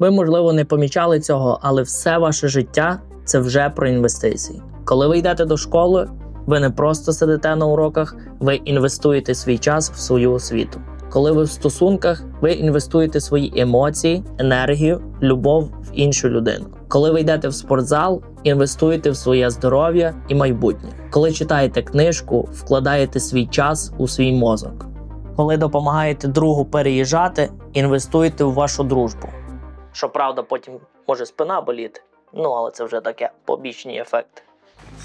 Ви, можливо, не помічали цього, але все ваше життя це вже про інвестиції. Коли ви йдете до школи, ви не просто сидите на уроках, ви інвестуєте свій час в свою освіту. Коли ви в стосунках, ви інвестуєте свої емоції, енергію, любов в іншу людину. Коли ви йдете в спортзал, інвестуєте в своє здоров'я і майбутнє. Коли читаєте книжку, вкладаєте свій час у свій мозок. Коли допомагаєте другу переїжджати, інвестуєте в вашу дружбу. Щоправда, потім може спина боліти. Ну, але це вже таке побічні ефекти.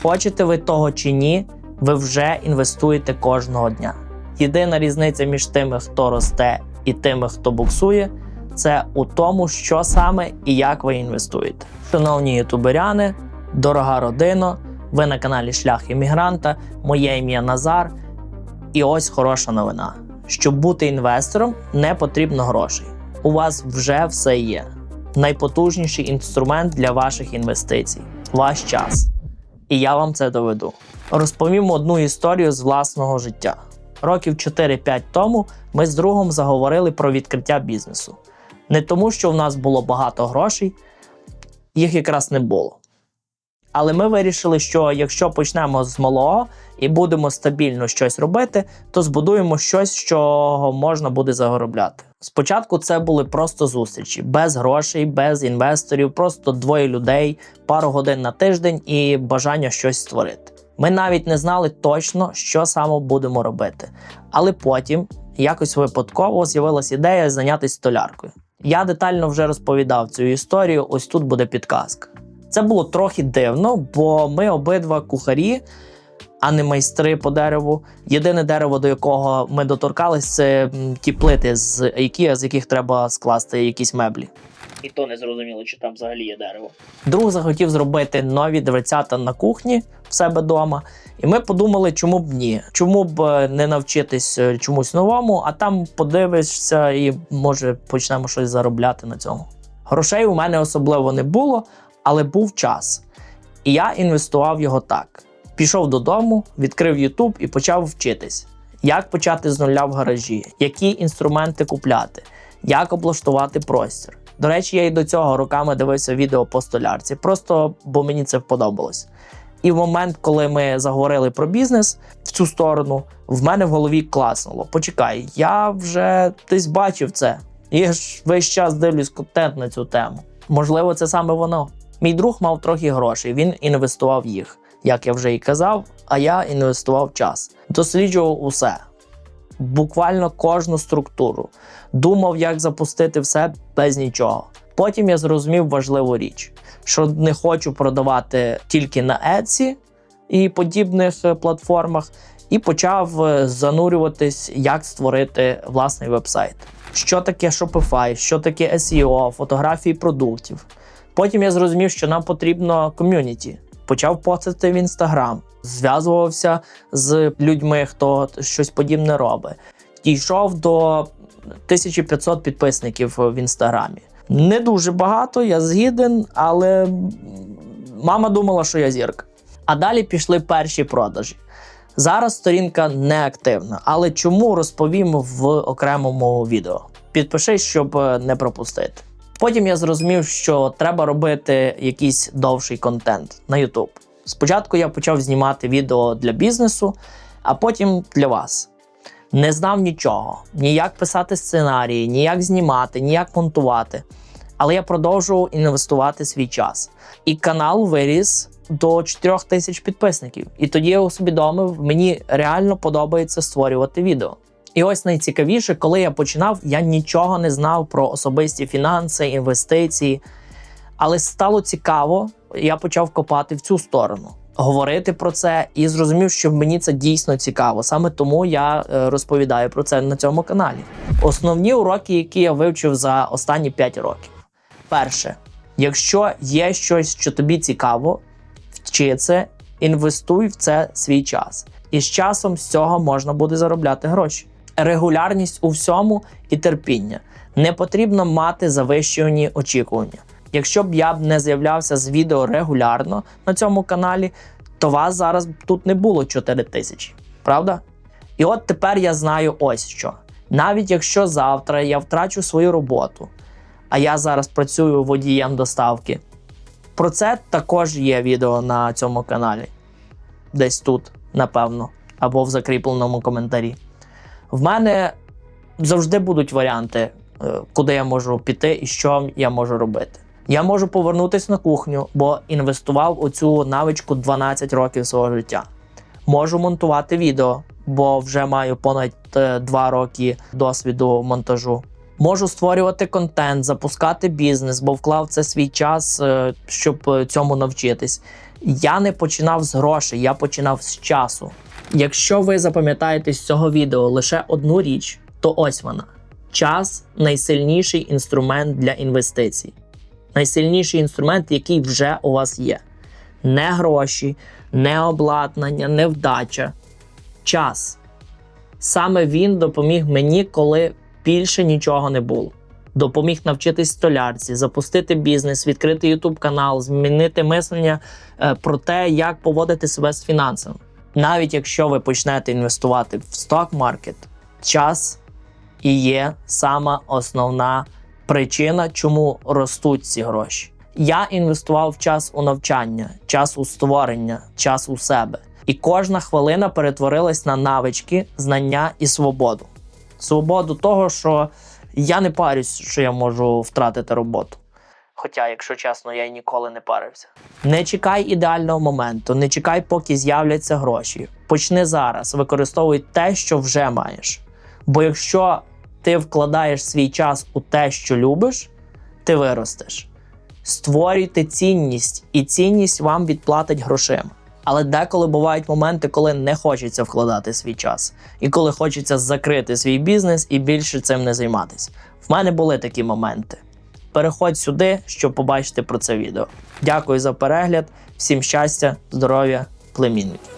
Хочете ви того чи ні, ви вже інвестуєте кожного дня. Єдина різниця між тими, хто росте, і тими, хто буксує, це у тому, що саме і як ви інвестуєте. Шановні ютуберяни, дорога родино, ви на каналі Шлях іммігранта, моє ім'я Назар. І ось хороша новина: щоб бути інвестором, не потрібно грошей. У вас вже все є. Найпотужніший інструмент для ваших інвестицій ваш час. І я вам це доведу. Розповім одну історію з власного життя. Років 4-5 тому ми з другом заговорили про відкриття бізнесу. Не тому, що в нас було багато грошей, їх якраз не було. Але ми вирішили, що якщо почнемо з малого і будемо стабільно щось робити, то збудуємо щось, чого можна буде заробляти. Спочатку це були просто зустрічі, без грошей, без інвесторів, просто двоє людей, пару годин на тиждень і бажання щось створити. Ми навіть не знали точно, що саме будемо робити. Але потім якось випадково з'явилася ідея зайнятися столяркою. Я детально вже розповідав цю історію. Ось тут буде підказка. Це було трохи дивно, бо ми обидва кухарі, а не майстри по дереву. Єдине дерево, до якого ми доторкались, це ті плити, з IKEA, з яких треба скласти якісь меблі. І то не зрозуміло, чи там взагалі є дерево. Друг захотів зробити нові дверцята на кухні в себе вдома. І ми подумали, чому б ні? Чому б е, не навчитись е, чомусь новому, а там подивишся і може почнемо щось заробляти на цьому. Грошей у мене особливо не було, але був час. І я інвестував його так: пішов додому, відкрив YouTube і почав вчитись, як почати з нуля в гаражі, які інструменти купляти, як облаштувати простір. До речі, я і до цього роками дивився відео по столярці, просто бо мені це вподобалось. І в момент, коли ми заговорили про бізнес в цю сторону, в мене в голові класнуло. Почекай, я вже десь бачив це. Я ж весь час дивлюсь контент на цю тему. Можливо, це саме воно. Мій друг мав трохи грошей, він інвестував їх, як я вже і казав, а я інвестував час. Досліджував усе, буквально кожну структуру. Думав, як запустити все без нічого. Потім я зрозумів важливу річ, що не хочу продавати тільки на Etsy і подібних е, платформах, і почав е, занурюватись, як створити власний вебсайт. Що таке Shopify, що таке SEO, фотографії продуктів. Потім я зрозумів, що нам потрібно ком'юніті. Почав постити в інстаграм, зв'язувався з людьми, хто щось подібне робить. Дійшов до 1500 підписників в інстаграмі. Не дуже багато, я згіден, але мама думала, що я зірка. А далі пішли перші продажі. Зараз сторінка не активна, але чому розповім в окремому відео. Підпишись, щоб не пропустити. Потім я зрозумів, що треба робити якийсь довший контент на YouTube. Спочатку я почав знімати відео для бізнесу, а потім для вас. Не знав нічого, ніяк писати сценарії, ніяк знімати, ніяк монтувати. Але я продовжував інвестувати свій час. І канал виріс до 4 тисяч підписників. І тоді я усвідомив, мені реально подобається створювати відео. І ось найцікавіше, коли я починав, я нічого не знав про особисті фінанси, інвестиції. Але стало цікаво, я почав копати в цю сторону, говорити про це і зрозумів, що мені це дійсно цікаво. Саме тому я е, розповідаю про це на цьому каналі. Основні уроки, які я вивчив за останні 5 років. Перше, якщо є щось, що тобі цікаво, вчи це, інвестуй в це свій час. І з часом з цього можна буде заробляти гроші. Регулярність у всьому і терпіння. Не потрібно мати завищені очікування. Якщо б я б не з'являвся з відео регулярно на цьому каналі, то вас зараз тут не було 4 тисячі. Правда? І от тепер я знаю ось що. Навіть якщо завтра я втрачу свою роботу, а я зараз працюю водієм доставки. Про це також є відео на цьому каналі. Десь тут, напевно, або в закріпленому коментарі. В мене завжди будуть варіанти, е, куди я можу піти і що я можу робити. Я можу повернутися на кухню, бо інвестував у цю навичку 12 років свого життя. Можу монтувати відео, бо вже маю понад 2 роки досвіду монтажу. Можу створювати контент, запускати бізнес, бо вклав це свій час, е, щоб е, цьому навчитись. Я не починав з грошей, я починав з часу. Якщо ви запам'ятаєте з цього відео лише одну річ, то ось вона: час найсильніший інструмент для інвестицій. Найсильніший інструмент, який вже у вас є. Не гроші, не обладнання, не вдача. Час. Саме він допоміг мені, коли більше нічого не було. Допоміг навчитись столярці, запустити бізнес, відкрити YouTube канал, змінити мислення е, про те, як поводити себе з фінансами. Навіть якщо ви почнете інвестувати в сток-маркет, час і є сама основна причина, чому ростуть ці гроші. Я інвестував в час у навчання, час у створення, час у себе. І кожна хвилина перетворилась на навички, знання і свободу. Свободу того, що я не парюсь, що я можу втратити роботу. Хоча, якщо чесно, я ніколи не парився. Не чекай ідеального моменту, не чекай, поки з'являться гроші. Почни зараз, використовуй те, що вже маєш. Бо якщо ти вкладаєш свій час у те, що любиш, ти виростеш. Створюйте цінність, і цінність вам відплатить грошима. Але деколи бувають моменти, коли не хочеться вкладати свій час, і коли хочеться закрити свій бізнес і більше цим не займатися. В мене були такі моменти. Переходь сюди, щоб побачити про це відео. Дякую за перегляд, всім щастя, здоров'я, племінників.